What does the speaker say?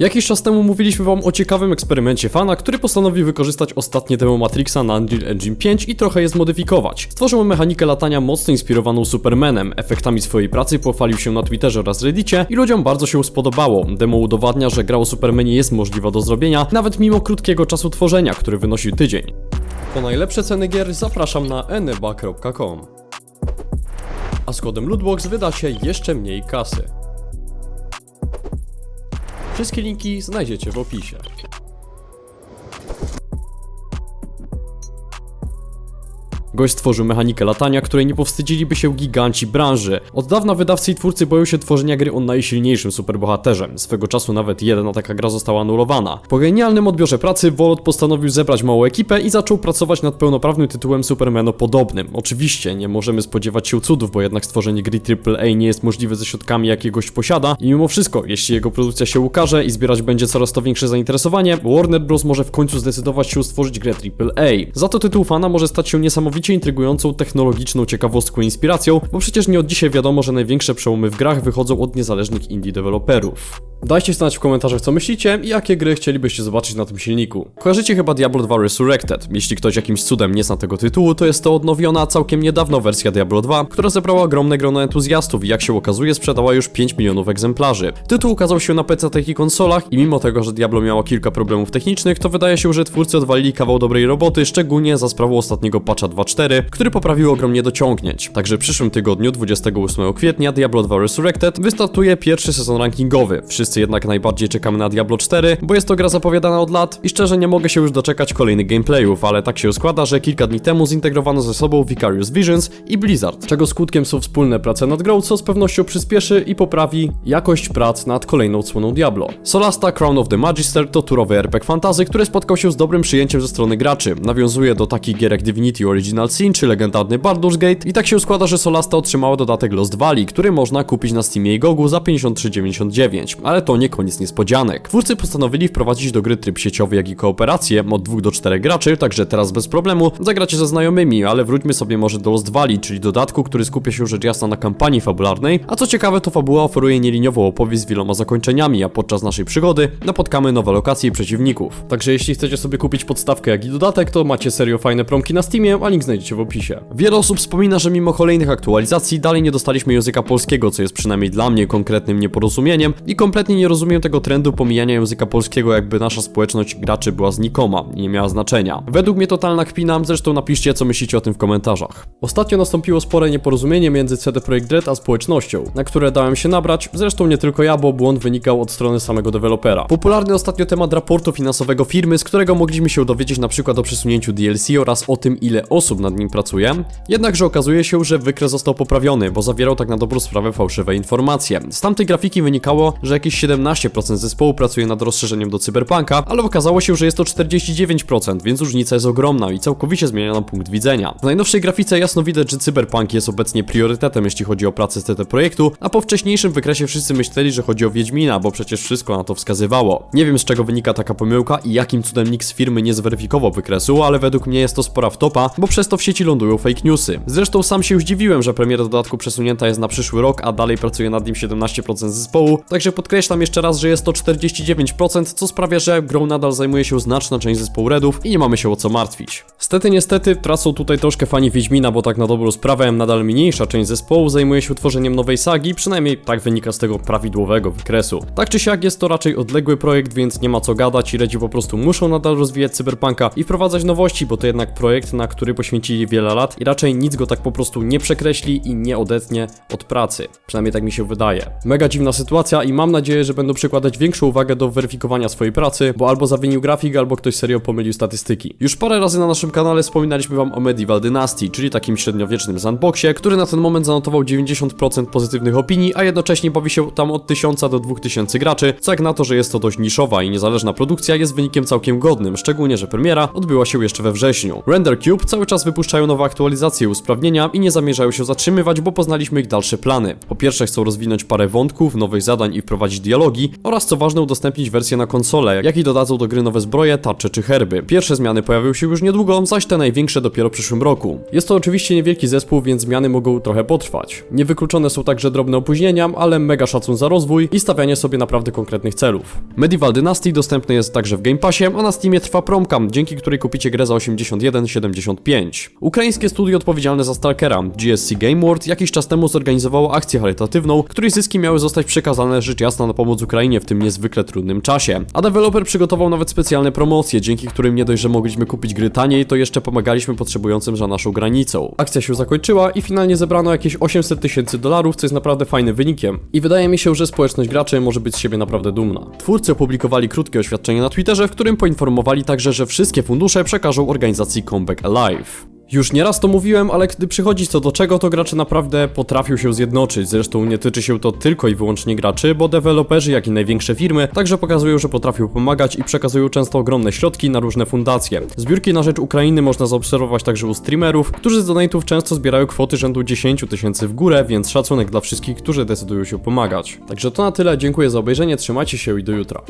Jakiś czas temu mówiliśmy wam o ciekawym eksperymencie fana, który postanowił wykorzystać ostatnie demo Matrixa na Unreal Engine 5 i trochę je zmodyfikować. Stworzył mechanikę latania mocno inspirowaną Supermanem, efektami swojej pracy pochwalił się na Twitterze oraz Reddicie i ludziom bardzo się spodobało. Demo udowadnia, że gra o Supermanie jest możliwa do zrobienia, nawet mimo krótkiego czasu tworzenia, który wynosił tydzień. Po najlepsze ceny gier zapraszam na eneba.com. A z kodem Lootbox się jeszcze mniej kasy. Wszystkie linki znajdziecie w opisie. Gość stworzył mechanikę latania, której nie powstydziliby się giganci branży. Od dawna wydawcy i twórcy boją się tworzenia gry o najsilniejszym superbohaterze. Swego czasu nawet jedna taka gra została anulowana. Po genialnym odbiorze pracy, Wolot postanowił zebrać małą ekipę i zaczął pracować nad pełnoprawnym tytułem Supermano podobnym. Oczywiście nie możemy spodziewać się cudów, bo jednak stworzenie gry AAA nie jest możliwe ze środkami jakiegoś posiada i mimo wszystko, jeśli jego produkcja się ukaże i zbierać będzie coraz to większe zainteresowanie, Warner Bros. może w końcu zdecydować się stworzyć grę AAA. Za to tytuł fana może stać się niesamowicie intrygującą technologiczną ciekawostką i inspiracją, bo przecież nie od dzisiaj wiadomo, że największe przełomy w grach wychodzą od niezależnych indie deweloperów. Dajcie znać w komentarzach co myślicie i jakie gry chcielibyście zobaczyć na tym silniku. Kojarzycie chyba Diablo 2 Resurrected. Jeśli ktoś jakimś cudem nie zna tego tytułu, to jest to odnowiona całkiem niedawno wersja Diablo 2, która zebrała ogromne grono entuzjastów i jak się okazuje sprzedała już 5 milionów egzemplarzy. Tytuł ukazał się na PC i konsolach i mimo tego, że Diablo miało kilka problemów technicznych, to wydaje się, że twórcy odwalili kawał dobrej roboty, szczególnie za sprawą ostatniego patcha 2.4, który poprawił ogromnie dociągnięć. Także w przyszłym tygodniu, 28 kwietnia, Diablo 2 Resurrected wystartuje pierwszy sezon rankingowy. Wszyscy jednak najbardziej czekamy na Diablo 4, bo jest to gra zapowiadana od lat i szczerze nie mogę się już doczekać kolejnych gameplayów, ale tak się składa, że kilka dni temu zintegrowano ze sobą Vicarious Visions i Blizzard, czego skutkiem są wspólne prace nad grą, co z pewnością przyspieszy i poprawi jakość prac nad kolejną odsłoną Diablo. Solasta Crown of the Magister to turowy RPG fantazy, który spotkał się z dobrym przyjęciem ze strony graczy. Nawiązuje do takich gier jak Divinity Original Sin czy legendarny Baldur's Gate i tak się składa, że Solasta otrzymała dodatek Lost Valley, który można kupić na Steamie i Gogu za 53,99, ale to nie koniec niespodzianek. Twórcy postanowili wprowadzić do gry tryb sieciowy, jak i kooperację od 2 do 4 graczy, także teraz bez problemu zagracie ze znajomymi, ale wróćmy sobie może do Lost Valley, czyli dodatku, który skupia się rzecz jasna na kampanii fabularnej, a co ciekawe to fabuła oferuje nieliniową opowieść z wieloma zakończeniami, a podczas naszej przygody napotkamy nowe lokacje i przeciwników. Także jeśli chcecie sobie kupić podstawkę jak i dodatek, to macie serio fajne promki na Steamie, a link znajdziecie w opisie. Wiele osób wspomina, że mimo kolejnych aktualizacji dalej nie dostaliśmy języka polskiego, co jest przynajmniej dla mnie konkretnym nieporozumieniem i kompletnie nie rozumiem tego trendu pomijania języka polskiego, jakby nasza społeczność graczy była znikoma i nie miała znaczenia. Według mnie totalna kpina, zresztą napiszcie co myślicie o tym w komentarzach. Ostatnio nastąpiło spore nieporozumienie między CD Projekt Red a społecznością, na które dałem się nabrać, zresztą nie tylko ja, bo błąd wynikał od strony samego dewelopera. Popularny ostatnio temat raportu finansowego firmy, z którego mogliśmy się dowiedzieć na przykład o przesunięciu DLC oraz o tym ile osób nad nim pracuje, jednakże okazuje się, że wykres został poprawiony, bo zawierał tak na dobrą sprawę fałszywe informacje. Z tamtej grafiki wynikało, że jakieś 17% zespołu pracuje nad rozszerzeniem do Cyberpunka, ale okazało się, że jest to 49%, więc różnica jest ogromna i całkowicie zmienia nam punkt widzenia. W najnowszej grafice jasno widać, że Cyberpunk jest obecnie priorytetem, jeśli chodzi o pracę z TT projektu, a po wcześniejszym wykresie wszyscy myśleli, że chodzi o Wiedźmina, bo przecież wszystko na to wskazywało. Nie wiem z czego wynika taka pomyłka i jakim cudem nikt z firmy nie zweryfikował wykresu, ale według mnie jest to spora wtopa, bo przez to w sieci lądują fake newsy. Zresztą sam się zdziwiłem, że premiera dodatku przesunięta jest na przyszły rok, a dalej pracuje nad nim 17% zespołu, także podkreślam jeszcze raz, że jest to 49%, co sprawia, że grą nadal zajmuje się znaczna część zespołu Redów i nie mamy się o co martwić. Stety niestety tracą tutaj troszkę fani Wiedźmina, bo tak na dobrą sprawę nadal mniejsza część zespołu zajmuje się tworzeniem nowej sagi, przynajmniej tak wynika z tego prawidłowego wykresu. Tak czy siak jest to raczej odległy projekt, więc nie ma co gadać i Redzi po prostu muszą nadal rozwijać Cyberpunka i wprowadzać nowości, bo to jednak projekt, na który poświęcili wiele lat i raczej nic go tak po prostu nie przekreśli i nie odetnie od pracy. Przynajmniej tak mi się wydaje. Mega dziwna sytuacja i mam nadzieję, że będą przykładać większą uwagę do weryfikowania swojej pracy, bo albo zawinił grafik, albo ktoś serio pomylił statystyki. Już parę razy na naszym kanale wspominaliśmy wam o Medieval Dynasty, czyli takim średniowiecznym sandboxie, który na ten moment zanotował 90% pozytywnych opinii, a jednocześnie bawi się tam od 1000 do 2000 graczy, co jak na to, że jest to dość niszowa i niezależna produkcja jest wynikiem całkiem godnym, szczególnie, że premiera odbyła się jeszcze we wrześniu. Render Cube cały czas wypuszczają nowe aktualizacje usprawnienia i nie zamierzają się zatrzymywać, bo poznaliśmy ich dalsze plany. Po pierwsze chcą rozwinąć parę wątków, nowych zadań i wprowadzić dialogi oraz co ważne udostępnić wersję na konsolę, jak i dodadzą do gry nowe zbroje, tarcze czy herby. Pierwsze zmiany pojawią się już niedługo, zaś te największe dopiero w przyszłym roku. Jest to oczywiście niewielki zespół, więc zmiany mogą trochę potrwać. Niewykluczone są także drobne opóźnienia, ale mega szacun za rozwój i stawianie sobie naprawdę konkretnych celów. Medieval Dynasty dostępny jest także w Game Passie, a na Steamie trwa promkam, dzięki której kupicie grę za 81,75. Ukraińskie studio odpowiedzialne za Stalkera, GSC Game World, jakiś czas temu zorganizowało akcję charytatywną, której zyski miały zostać przekazane rzecz jasna na pomoc Ukrainie w tym niezwykle trudnym czasie. A deweloper przygotował nawet specjalne promocje, dzięki którym nie dość, że mogliśmy kupić gry taniej, to jeszcze pomagaliśmy potrzebującym za naszą granicą. Akcja się zakończyła i finalnie zebrano jakieś 800 tysięcy dolarów, co jest naprawdę fajnym wynikiem. I wydaje mi się, że społeczność graczy może być z siebie naprawdę dumna. Twórcy opublikowali krótkie oświadczenie na Twitterze, w którym poinformowali także, że wszystkie fundusze przekażą organizacji Comeback Alive. Już nieraz to mówiłem, ale gdy przychodzi co do czego, to gracze naprawdę potrafią się zjednoczyć. Zresztą nie tyczy się to tylko i wyłącznie graczy, bo deweloperzy, jak i największe firmy także pokazują, że potrafią pomagać i przekazują często ogromne środki na różne fundacje. Zbiórki na rzecz Ukrainy można zaobserwować także u streamerów, którzy z donatów często zbierają kwoty rzędu 10 tysięcy w górę, więc szacunek dla wszystkich, którzy decydują się pomagać. Także to na tyle, dziękuję za obejrzenie, trzymajcie się i do jutra.